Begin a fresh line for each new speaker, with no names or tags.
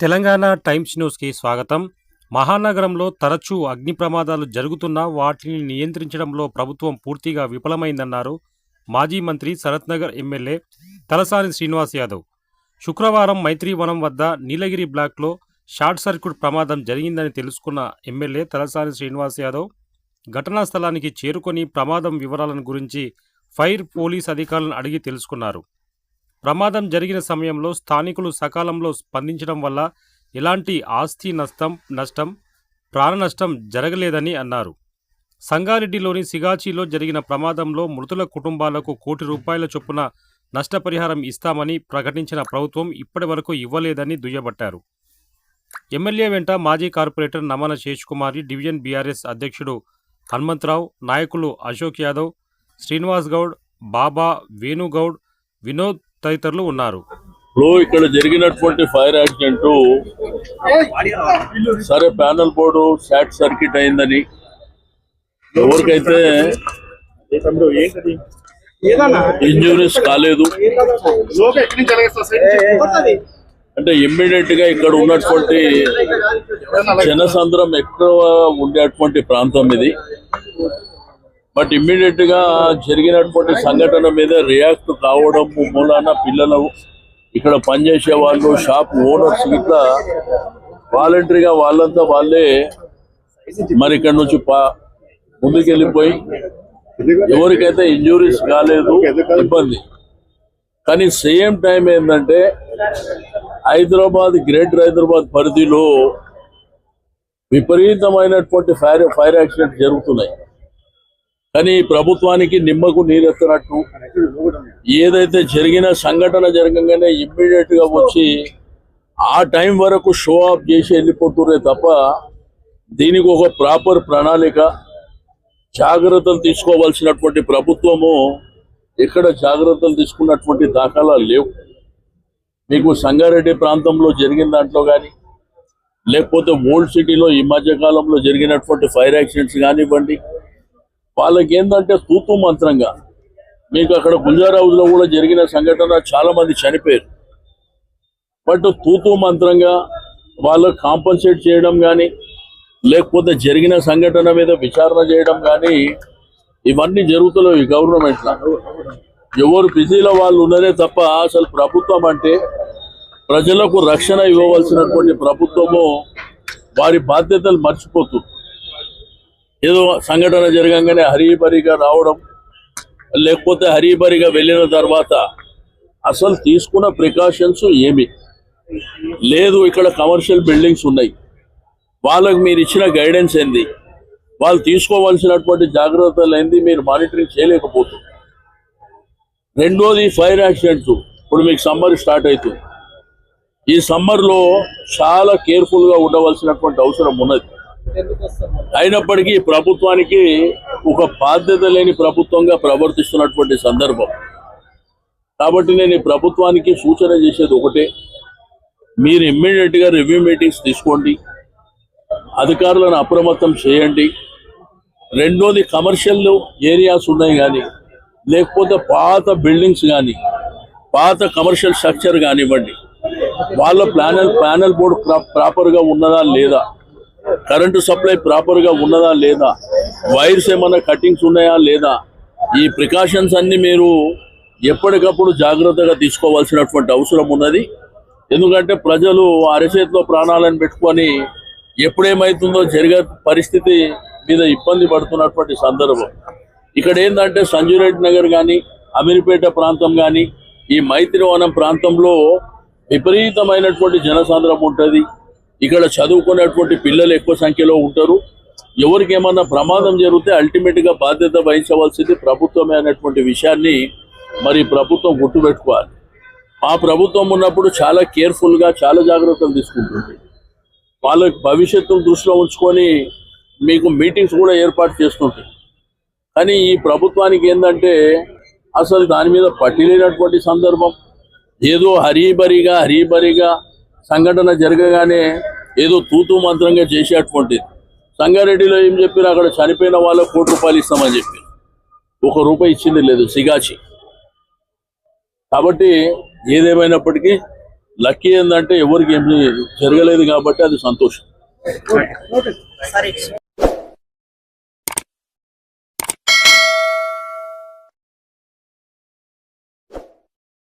Telangana times న్యూస్కి స్వాగతం. మహానగరంలో తరచూ అగ్ని ప్రమాదాలు జరుగుతున్నా వాటిని నియంత్రించడంలో ప్రభుత్వం పూర్తిగా విఫలమైందన్నారు మాజీ మంత్రి శరత్నగర్ ఎమ్మెల్యే తలసాని శ్రీనివాస్ యాదవ్. శుక్రవారం మైత్రీవనం వద్ద నీలగిరి బ్లాక్లో షార్ట్ సర్క్యూట్ ప్రమాదం జరిగిందని తెలుసుకున్న ఎమ్మెల్యే తలసాని శ్రీనివాస్ యాదవ్ ఘటనా స్థలానికి చేరుకొని ప్రమాదం వివరాలను గురించి ఫైర్ పోలీస్ అధికారులను అడిగి తెలుసుకున్నారు. ప్రమాదం జరిగిన సమయంలో స్థానికులు సకాలంలో స్పందించడం వల్ల ఎలాంటి ఆస్తి నష్టం నష్టం ప్రాణ నష్టం జరగలేదని అన్నారు. సంగారెడ్డిలోని సిగాచిలో జరిగిన ప్రమాదంలో మృతుల కుటుంబాలకు కోటి రూపాయల చొప్పున నష్టపరిహారం ఇస్తామని ప్రకటించిన ప్రభుత్వం ఇప్పటి వరకు ఇవ్వలేదని దుయ్యబట్టారు. ఎమ్మెల్యే వెంట మాజీ corporator Namana Sheshkumari division BRS అధ్యక్షుడు హనుమంతరావు నాయకులు అశోక్ యాదవ్ శ్రీనివాస్ గౌడ్ బాబా వేణుగౌడ్ వినోద్ తదితరులు ఉన్నారు.
లో ఇక్కడ జరిగినటువంటి ఫైర్ యాక్సిడెంట్ సరే ప్యానల్ బోర్డు షార్ట్ సర్క్యూట్ అయిందని. ఎవరికైతే ఇంజురీస్ కాలేదు అంటే ఇమ్మీడియట్గా ఇక్కడ ఉన్నటువంటి జనసంద్రం ఎక్కువ ఉండేటువంటి ప్రాంతం ఇది. బట్ ఇమ్మీడియట్గా జరిగినటువంటి సంఘటన మీద రియాక్ట్ కావడం మూలాన పిల్లలు ఇక్కడ పనిచేసే వాళ్ళు షాప్ ఓనర్స్ ఇట్లా వాలంటరీగా వాళ్ళంతా వాళ్ళే మరి ఇక్కడ నుంచి పా- ఎవరికైతే ఇంజురీస్ కాలేదు ఇబ్బంది. కానీ సేమ్ టైం ఏంటంటే హైదరాబాద్ గ్రేటర్ హైదరాబాద్ పరిధిలో విపరీతమైనటువంటి ఫైర్ ఫైర్ యాక్సిడెంట్ జరుగుతున్నాయి. కానీ ప్రభుత్వానికి నిమ్మకు నీరెత్తనట్టు. ఏదైతే జరిగిన సంఘటన జరగంగానే ఇమ్మీడియట్గా వచ్చి ఆ టైం వరకు షో ఆఫ్ చేసి వెళ్ళిపోతురే తప్ప దీనికి ఒక ప్రాపర్ ప్రణాళిక జాగ్రత్తలు తీసుకోవాల్సినటువంటి ప్రభుత్వము ఎక్కడ జాగ్రత్తలు తీసుకున్నటువంటి దాఖలాలు లేవు. మీకు సంగారెడ్డి ప్రాంతంలో జరిగిన దాంట్లో కానీ లేకపోతే ఓల్డ్ సిటీలో ఈ మధ్య కాలంలో జరిగినటువంటి ఫైర్ యాక్సిడెంట్స్ కానివ్వండి వాళ్ళకి ఏంటంటే తూతు మంత్రంగా. మీకు అక్కడ గుంజారావులో కూడా జరిగిన సంఘటన చాలా మంది చనిపోయారు. బట్ తూతు మంత్రంగా వాళ్ళు కాంపన్సేట్ చేయడం కానీ లేకపోతే జరిగిన సంఘటన మీద విచారణ చేయడం కానీ ఇవన్నీ జరుగుతున్నాయి గవర్నమెంట్లో. ఎవరు బిజీలో వాళ్ళు ఉన్నదే తప్ప అసలు ప్రభుత్వం అంటే ప్రజలకు రక్షణ ఇవ్వవలసినటువంటి ప్రభుత్వము వారి బాధ్యతలు మర్చిపోతుంది. ఏదో సంఘటన జరగంగానే హరీబరిగా రావడం లేకపోతే హరీబరిగా వెళ్ళిన తర్వాత అసలు తీసుకున్న ప్రికాషన్స్ ఏమి? లేదు ఇక్కడ కమర్షియల్ బిల్డింగ్స్ ఉన్నాయి. వాళ్ళకు మీరు ఇచ్చిన గైడెన్స్ ఏంది? వాళ్ళు తీసుకోవాల్సినటువంటి జాగ్రత్తలు ఏంది? మీరు మానిటరింగ్ చేయలేకపోతుంది రెండోది ఫైర్ యాక్సిడెంట్స్. ఇప్పుడు మీకు సమ్మర్ స్టార్ట్ అవుతుంది. ఈ సమ్మర్లో చాలా కేర్ఫుల్గా ఉండవలసినటువంటి అవసరం ఉన్నది. అయినప్పటికీ ప్రభుత్వానికి ఒక బాధ్యత లేని ప్రభుత్వంగా ప్రవర్తిస్తున్నటువంటి సందర్భం. కాబట్టి నేను ఈ ప్రభుత్వానికి సూచన చేసేది ఒకటే. మీరు ఇమ్మీడియట్గా రివ్యూ మీటింగ్స్ తీసుకోండి. అధికారులను అప్రమత్తం చేయండి. రెండోది కమర్షియల్ ఏరియాస్ ఉన్నాయి కానీ లేకపోతే పాత బిల్డింగ్స్ కానీ పాత కమర్షియల్ స్ట్రక్చర్ కానివ్వండి. వాళ్ళ ప్లానల్ ప్యానల్ బోర్డు ప్రాపర్గా ఉన్నదా లేదా? కరెంటు సప్లై ప్రాపర్గా ఉన్నదా లేదా? వైర్స్ ఏమైనా కటింగ్స్ ఉన్నాయా లేదా? ఈ ప్రికాషన్స్ అన్ని మీరు ఎప్పటికప్పుడు జాగ్రత్తగా తీసుకోవాల్సినటువంటి అవసరం ఉన్నది. ఎందుకంటే ప్రజలు అరచేతిలో ప్రాణాలను పెట్టుకొని ఎప్పుడేమవుతుందో జరిగే పరిస్థితి మీద ఇబ్బంది పడుతున్నటువంటి సందర్భం. ఇక్కడ ఏంటంటే సంజురెడ్డి నగర్ కానీ అమీర్పేట ప్రాంతం కానీ ఈ మైత్రివనం ప్రాంతంలో విపరీతమైనటువంటి జనసాంద్రం ఉంటుంది. ఇక్కడ చదువుకునేటువంటి పిల్లలు ఎక్కువ సంఖ్యలో ఉంటారు. ఎవరికి ఏమన్నా ప్రమాదం జరిగితే అల్టిమేట్గా బాధ్యత వహించవలసింది ప్రభుత్వమే అనేటువంటి విషయాన్ని మరి ప్రభుత్వం గుర్తుపెట్టుకోవాలి. ఆ ప్రభుత్వం ఉన్నప్పుడు చాలా కేర్ఫుల్గా చాలా జాగ్రత్తలు తీసుకుంటుంది. వాళ్ళ భవిష్యత్తును దృష్టిలో ఉంచుకొని మీకు మీటింగ్స్ కూడా ఏర్పాటు చేస్తుంటాయి కానీ ఈ ప్రభుత్వానికి ఏంటంటే అసలు దాని మీద పట్టిలేనటువంటి సందర్భం. ఏదో హరీబరిగా హరీబరిగా సంఘటన జరగగానే ఏదో తూతూ మంత్రంగా చేసేటువంటిది సంగారెడ్డిలో ఏం చెప్పారు అక్కడ చనిపోయిన వాళ్ళకు కోటి రూపాయలు ఇస్తామని చెప్పి. ఒక రూపాయి ఇచ్చింది లేదు సిగాచి. కాబట్టి ఏదేమైనప్పటికీ లక్కీ ఏంటంటే ఎవరికి ఏం జరగలేదు కాబట్టి అది సంతోషం.